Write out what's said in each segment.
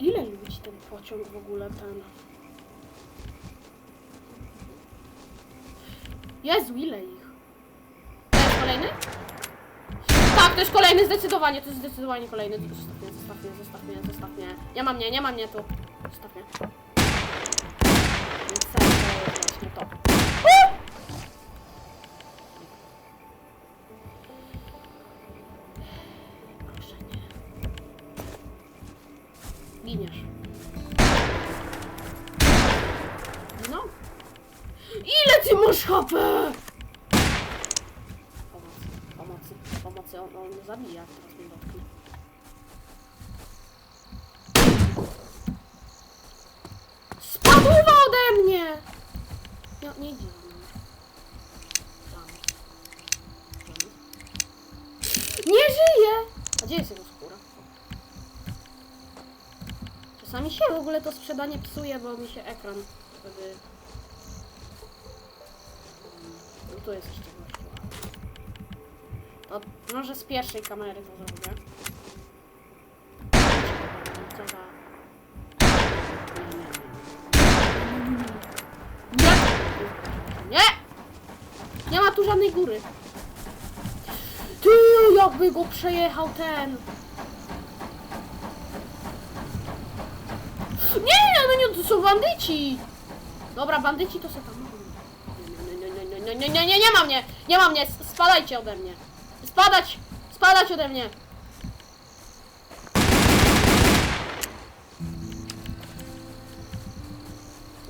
Ile ludzi ten pociąg w ogóle ten? Jezu, ile ich? To jest kolejny? Tak, to jest kolejny, zdecydowanie, to jest zdecydowanie kolejny. Zostaw mnie, zostaw mnie, zostaw mnie, zostaw mnie. Nie ma mnie, nie mnie tu. Zostaw mnie. Pomocy, pomocy, pomocy. On, on mnie zabija, teraz mnie dotknie. Spadł ode mnie! Nie, nie idzie za mną. Tam. Tam. Nie żyje! A gdzie jest jego skóra? Czasami się w ogóle to sprzedanie psuje, bo mi się ekran wtedy... tu jest jeszcze. To może z pierwszej kamery to zrobię. Co za... Nie! Nie! Nie ma tu żadnej góry. Ty, jakby go przejechał ten. Nie, no nie, to są bandyci. Dobra, bandyci to są tam. Nie, nie, nie, nie, nie ma mnie! Nie ma mnie! Spadajcie ode mnie! Spadać! Spadać ode mnie!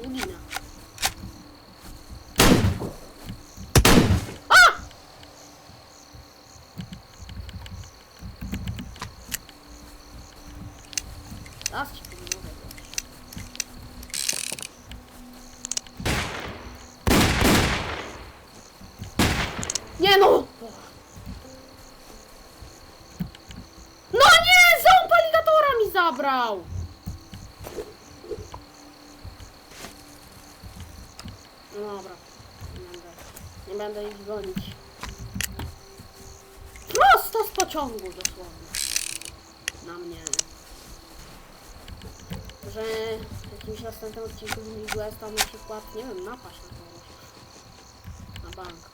Ugina. A! Raz ci mi zabrał! No dobra. Nie będę, nie będę ich gonić. Prosto z pociągu dosłownie. Na mnie. Że w jakimś następnym odcinku z Midwesta na przykład, nie wiem, napaść na kogoś. Na bank.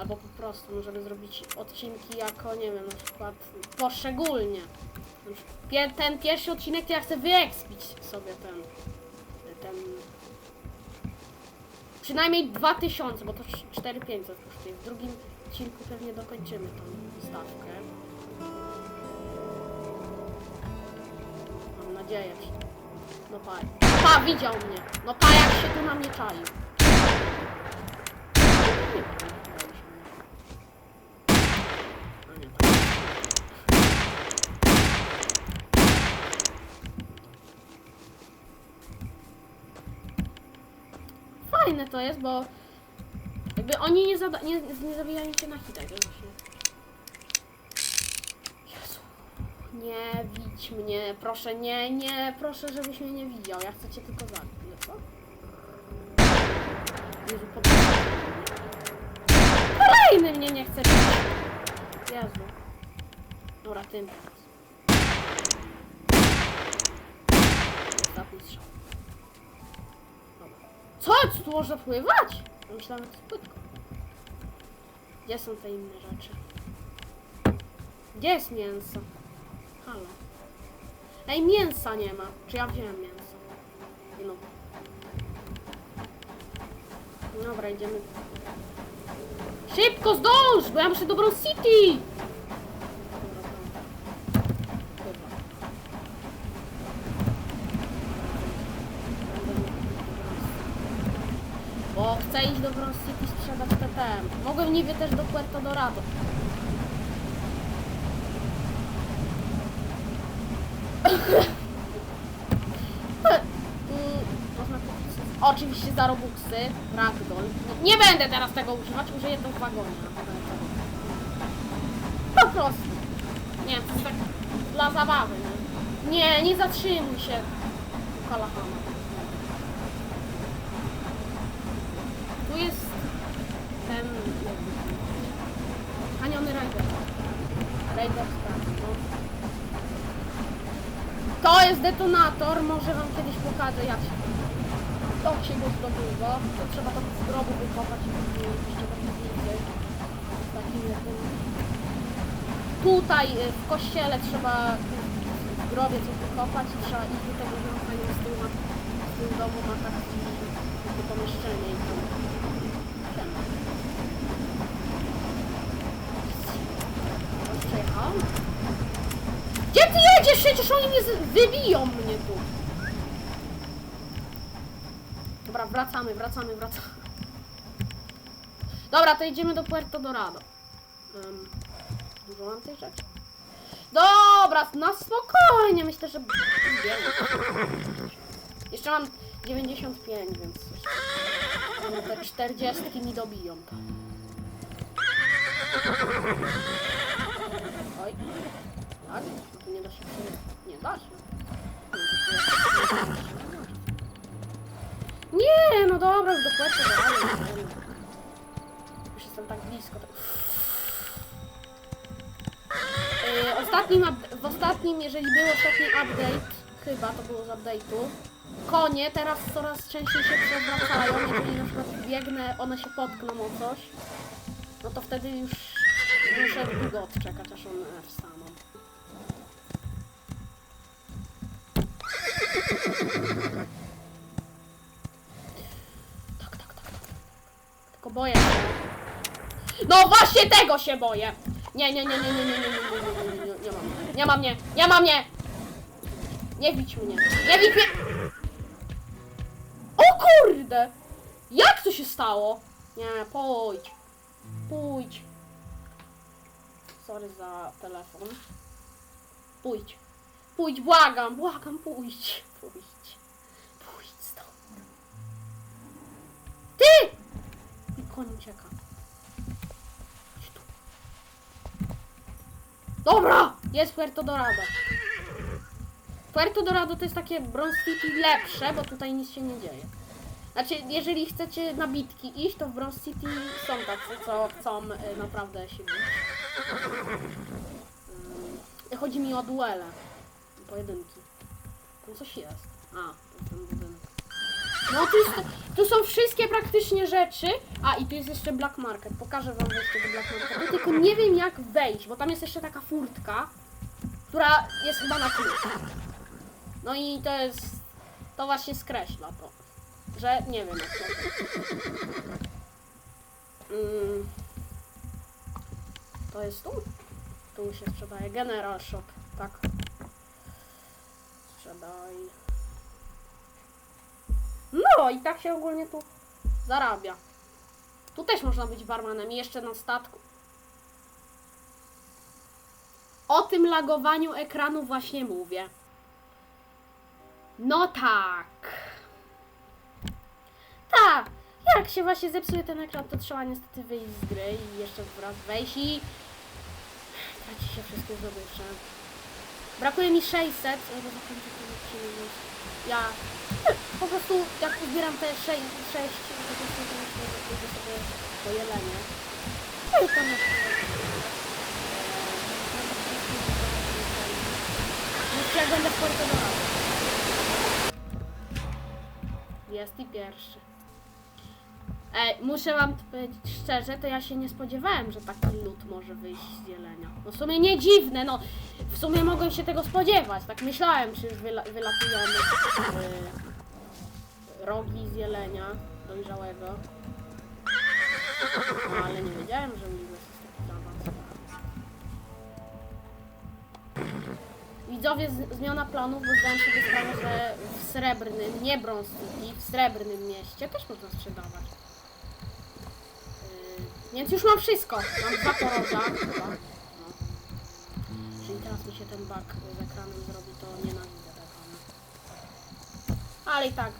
Albo po prostu możemy zrobić odcinki jako, nie wiem, na przykład poszczególnie. Ten pierwszy odcinek to ja chcę wyekspić sobie ten, ten przynajmniej 2000, bo to 4500 kosztuje. W drugim odcinku pewnie dokończymy tą stawkę. Mam nadzieję. No pa, pa widział mnie. No pa jak się tu na mnie czaił. Nie, nie, a nie tak. Fajne to jest, bo jakby oni nie, zada- nie, nie zabijają cię na hitę, wiesz? Jezu. Nie widź mnie, proszę, nie, nie, proszę, żebyś mnie nie widział. Ja chcę cię tylko zabić. No co? Jezu, pod... Kolejny mnie nie chce bić. Jezu. Dobra, tym teraz. Co? Co tu można pływać? Myślałem, że to jest płytko. Gdzie są te inne rzeczy? Gdzie jest mięso? Halo. Ej, mięsa nie ma. Czy ja wziąłem mięso? No. Dobra, idziemy. Szybko zdąż, bo ja muszę do Bronx City! Chyba. Bo chcę iść do Bronx City sprzedać TTM. Mogłem niby też do Puerto Dorado. Oczywiście za Robuxy, Ragdoll. Nie będę teraz tego używać, użyję to w wagonie. Po prostu. Nie to jest tak dla zabawy, nie? Nie, nie zatrzymuj się. Kalahama. Tu jest ten... Haniony Rider. Rider no. To jest detonator, może wam kiedyś pokażę jak się, jak się go zdobywa. To trzeba to z grobu wykopać i jeszcze tym. Tutaj y, w kościele trzeba w grobie coś wykopać i trzeba iść do tego i z tyłu, ma, z tyłu domu ma takie pomieszczenie i tam. Siema. Już przejechał? Gdzie ty jedziesz? Przecież oni mnie wybiją mnie tu. Dobra, wracamy, wracamy, wracamy. Dobra, to idziemy do Puerto Dorado. Um, dużo mam tych rzeczy. Dobra, na spokojnie, myślę, że... Jeszcze mam 95, więc... Te 40 mi dobiją. Tak? Nie da się. Nie da się. Nie, no dobra, już do Puerto Dorado. Już jestem tak blisko. To... Yy, ostatnim, w ostatnim, jeżeli był ostatni update, chyba to było z update'u, konie teraz coraz częściej się przewracają, jeżeli na przykład biegnę, one się potkną o coś, no to wtedy już muszę długo odczekać, aż one wstaną. Tak, tak, tak, tak. Tylko boję się. No właśnie tego się boję! Nie, nie, nie, nie, nie, nie, nie, nie, nie, nie, nie, nie, nie mam. Nie ma mnie, nie ma mnie! Nie bić mnie, nie bić mnie! O kurde! Jak to się stało? Nie, pójdź. Pójdź. Sorry za telefon. Pójdź. Pójdź, błagam, błagam, pójdź. Pójdź. Pójdź stąd. Ty! I koń ucieka. Tu. Dobra! Jest Puerto Dorado. Puerto Dorado to jest takie Bronze City lepsze, bo tutaj nic się nie dzieje. Znaczy, jeżeli chcecie na bitki iść, to w Bronze City są tacy, co chcą y, naprawdę się bić. Y, chodzi mi o duele. Pojedynki. Tam coś jest. A, ten budynek. No tu, jest, tu są wszystkie praktycznie rzeczy. A i tu jest jeszcze Black Market. Pokażę wam wejście do Black Marketu. Tylko nie wiem jak wejść, bo tam jest jeszcze taka furtka, która jest chyba na klucz. No i to jest. To właśnie skreśla to. Że nie wiem jak to. Mm. To jest tu? Tu się sprzedaje. General Shop, tak. Sprzedaj. No i tak się ogólnie tu zarabia. Tu też można być barmanem jeszcze na statku. O tym lagowaniu ekranu właśnie mówię. No tak. Tak. Jak się właśnie zepsuje ten ekran, to trzeba niestety wyjść z gry i jeszcze raz wejść i traci się wszystkie zdobycze. Brakuje mi 600, ale zakończę to odcinek. Ja po prostu jak uzbieram te 6, 6 po prostu to myślę, że pójdę sobie po jelenie. No i jeszcze... Jeszcze jak będę w Dorado. Jest i pierwszy. Ej, muszę wam powiedzieć szczerze, to ja się nie spodziewałem, że taki lód może wyjść z jelenia. No w sumie nie dziwne, no w sumie mogłem się tego spodziewać. Tak myślałem, czy już wyla wylatują y, rogi z jelenia dojrzałego. No, ale nie wiedziałem, że Milos jest taki zaawansowany. Widzowie, zmiana planów, bo zdałem sobie sprawę, że w srebrnym, nie City, w srebrnym mieście też można sprzedawać. Więc już mam wszystko. Mam dwa poroża. chyba. No. Jeżeli teraz mi się ten bug z ekranem zrobi, to nienawidzę ekranu. Ale i tak.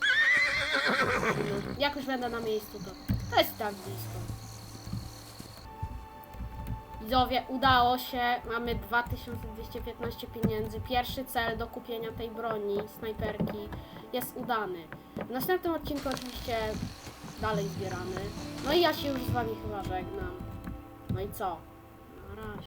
No, Jak już będę na miejscu, to, to jest tak blisko. Widzowie, udało się. Mamy 2215 pieniędzy. Pierwszy cel do kupienia tej broni, snajperki, jest udany. W następnym odcinku oczywiście dalej zbieramy. No i ja się już z wami chyba żegnam. No i co? Na razie.